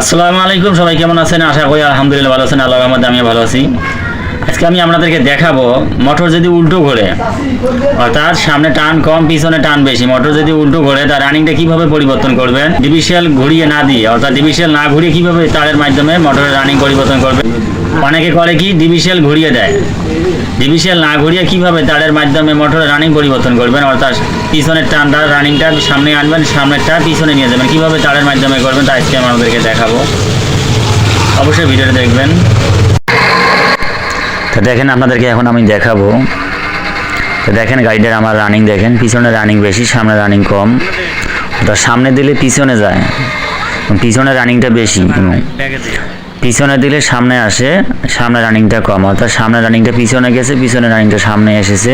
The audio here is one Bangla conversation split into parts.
আসসালামু আলাইকুম, সবাই কেমন আছেন? আশা করি আলহামদুলিল্লাহ ভালো আছেন আল্লাহ রহমতে আমি ভালো আছি। আজকে আমি আপনাদেরকে দেখাবো মোটর যদি উল্টো ঘোরে, অর্থাৎ সামনে টান কম, পিছনে টান বেশি, মোটর যদি উল্টো ঘোরে, তার রানিংটা কীভাবে পরিবর্তন করবেন? ডিভিশিয়াল ঘুরিয়ে না দিয়ে, অর্থাৎ ডিভিশিয়াল না ঘুরিয়ে কীভাবে তারের মাধ্যমে মোটরের রানিং পরিবর্তন করবে অনেকে করে কি ডিভিশিয়াল ঘুরিয়ে দেয়। ডিভিশিয়াল না ঘুরিয়ে কীভাবে তারের মাধ্যমে মোটরের রানিং পরিবর্তন করবেন? অর্থাৎ পিছনের টানটা রানিংটা সামনে আনবেন সামনেরটা পিছনে নিয়ে যাবেন। কীভাবে তারের মাধ্যমে করবেন তা আজকে আমি আপনাদেরকে দেখাবো। অবশ্যই ভিডিওটা দেখবেন। তো দেখেন, আপনাদেরকে এখন আমি দেখাবো। তো দেখেন, গাড়িটার আমার রানিং দেখেন, পিছনে রানিং বেশি, সামনে রানিং কম। তো সামনে দিলে পিছনে যায়। পিছনে রানিংটা বেশি। পিছনে দিলে সামনে আসে, সামনে রানিংটা কম। অর্থাৎ সামনে রানিংটা পিছনে গেছে, পিছনে রানিংটা সামনে এসেছে।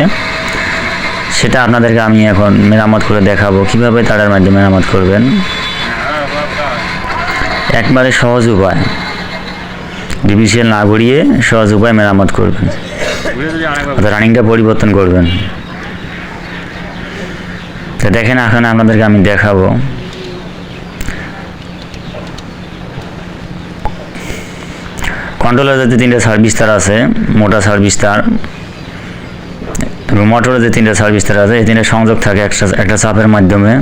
সেটা আপনাদেরকে আমি এখন মেরামত করে দেখাবো। কীভাবে তারের মাধ্যমে মেরামত করবেন? একবারে সহজ উপায়। ডিভিশন না ঘুরিয়ে সহজ উপায় মেরামত করবেন। অর্থাৎ রানিংটা পরিবর্তন করবেন। তো দেখেন, এখন আপনাদেরকে আমি দেখাবো। কন্ট্রোলের যে তিনটে সার্ভিস তার আছে মোটা সার্ভিস তার, এবং মোটরের যে তিনটে সার্ভিস তার আছে, এই তিনটে সংযোগ থাকে একটা একটা চাপের মাধ্যমে।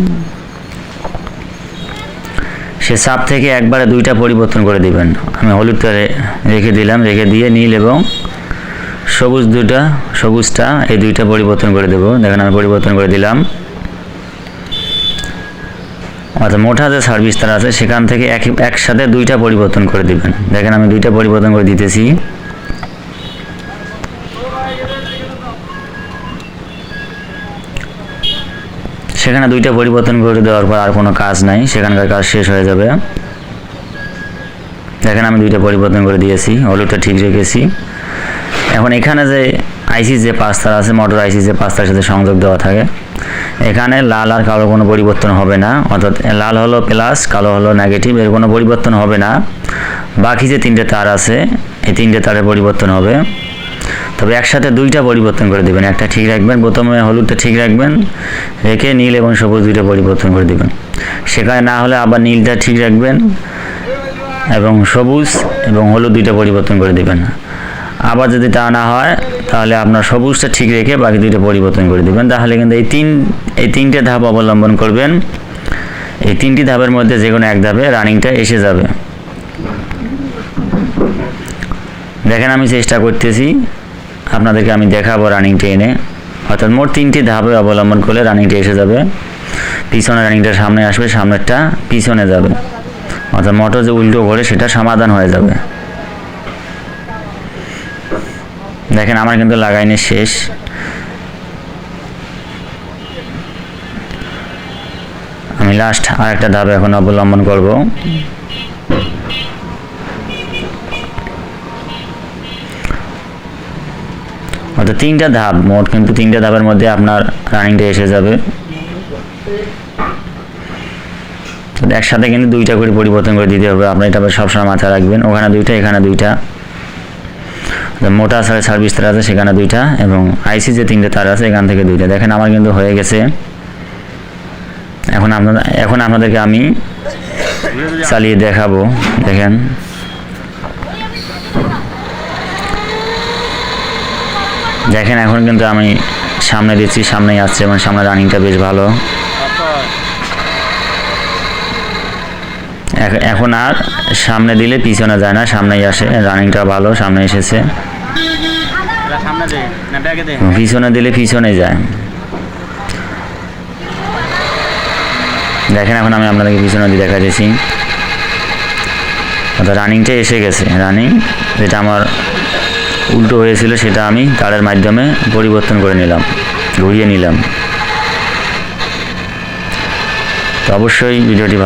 সে চাপ থেকে একবারে দুইটা পরিবর্তন করে দিবেন। আমি হলুদটা রে- রেখে দিলাম, রেখে দিয়ে নীল এবং সবুজ দুইটা, সবুজটা এই দুইটা পরিবর্তন করে দেবো। দেখেন আমি পরিবর্তন করে দিলাম। অর্থাৎ মোটা যে সার্ভিস তার আছে, সেখান থেকে এক, একসাথে দুইটা পরিবর্তন করে দিবেন। দেখেন আমি দুইটা পরিবর্তন করে দিতেছি। সেখানে দুইটা পরিবর্তন করে দেওয়ার পর আর কোনো কাজ নাই, সেখানকার কাজ শেষ হয়ে যাবে। দেখেন আমি দুইটা পরিবর্তন করে দিয়েছি, হলুদটা ঠিক রেখেছি। এখন এখানে যে আইসি যে পাঁচতার আছে, মোটর আইসি যে পাঁচতার সাথে সংযোগ দেওয়া থাকে। এখানে লাল আর কালো কোনো পরিবর্তন হবে না, অর্থাৎ লাল হলো প্লাস কালো হলো নেগেটিভ এর কোনো পরিবর্তন হবে না। বাকি যে তিনটে তার আছে, এই তিনটে তারের পরিবর্তন হবে। তবে একসাথে দুইটা পরিবর্তন করে দেবেন, একটা ঠিক রাখবেন, প্রথমে হলুদটা ঠিক রাখবেন, রেখে নীল এবং সবুজ দুইটা পরিবর্তন করে দেবেন। সেখানে না হলে আবার নীলটা ঠিক রাখবেন এবং সবুজ এবং হলুদ দুইটা পরিবর্তন করে দেবেন। আবার যদি তা না হয়, তাহলে আপনার সবুজটা ঠিক রেখে বাকি দুইটা পরিবর্তন করে দেবেন। তাহলে কিন্তু এই তিন, এই তিনটে ধাপ অবলম্বন করবেন। এই তিনটি ধাপের মধ্যে যে কোনো এক ধাপে রানিংটা এসে যাবে। দেখেন আমি চেষ্টা করতেছি, আপনাদেরকে আমি দেখাবো রানিংটা এনে। অর্থাৎ মোট তিনটি ধাপে অবলম্বন করলে রানিংটা এসে যাবে। পিছনে রানিংটা সামনে আসবে, সামনেরটা পিছনে যাবে। অর্থাৎ মোটর যে উল্টো করে সেটা সমাধান হয়ে যাবে। দেখেন, আমার কিন্তু লাগাইনি শেষ। আমি লাস্ট আর একটা ধাপ এখন অবলম্বন করব। অর্থাৎ তিনটা ধাপ, মোট কিন্তু তিনটা ধাপের মধ্যে আপনার রানিংটা এসে যাবে। একসাথে কিন্তু দুইটা করে পরিবর্তন করে দিতে হবে। আপনি এটা সবসময় মাথায় রাখবেন, ওখানে দুইটা, এখানে দুইটা। মোটা সারে সার্ভিস তার আছে, সেখানে দুইটা এবং আইসি যে তিনটে তার আছে, এখান থেকে দুইটা। দেখেন, আমার কিন্তু হয়ে গেছে। এখন আপনার এখন আপনাদেরকে আমি চালিয়ে দেখাবো। দেখেন। দেখেন, এখন কিন্তু আমি সামনে দিচ্ছি, সামনেই আসছে এবং সামনে রানিংটা বেশ ভালো। এখন আর সামনে দিলে পিছনে যায় না সামনেই আসে রানিংটা ভালো সামনে এসেছে। পিছনে দিলে পিছনে যায়। দেখেন এখন আমি আপনাদেরকে পিছনে দিয়ে দেখা দিয়েছি অর্থাৎ রানিংটা এসে গেছে। রানিং যেটা আমার উল্টো হয়েছিল সেটা আমি তারের মাধ্যমে পরিবর্তন করে নিলাম ঘুরিয়ে নিলাম। তো অবশ্যই ভিডিওটি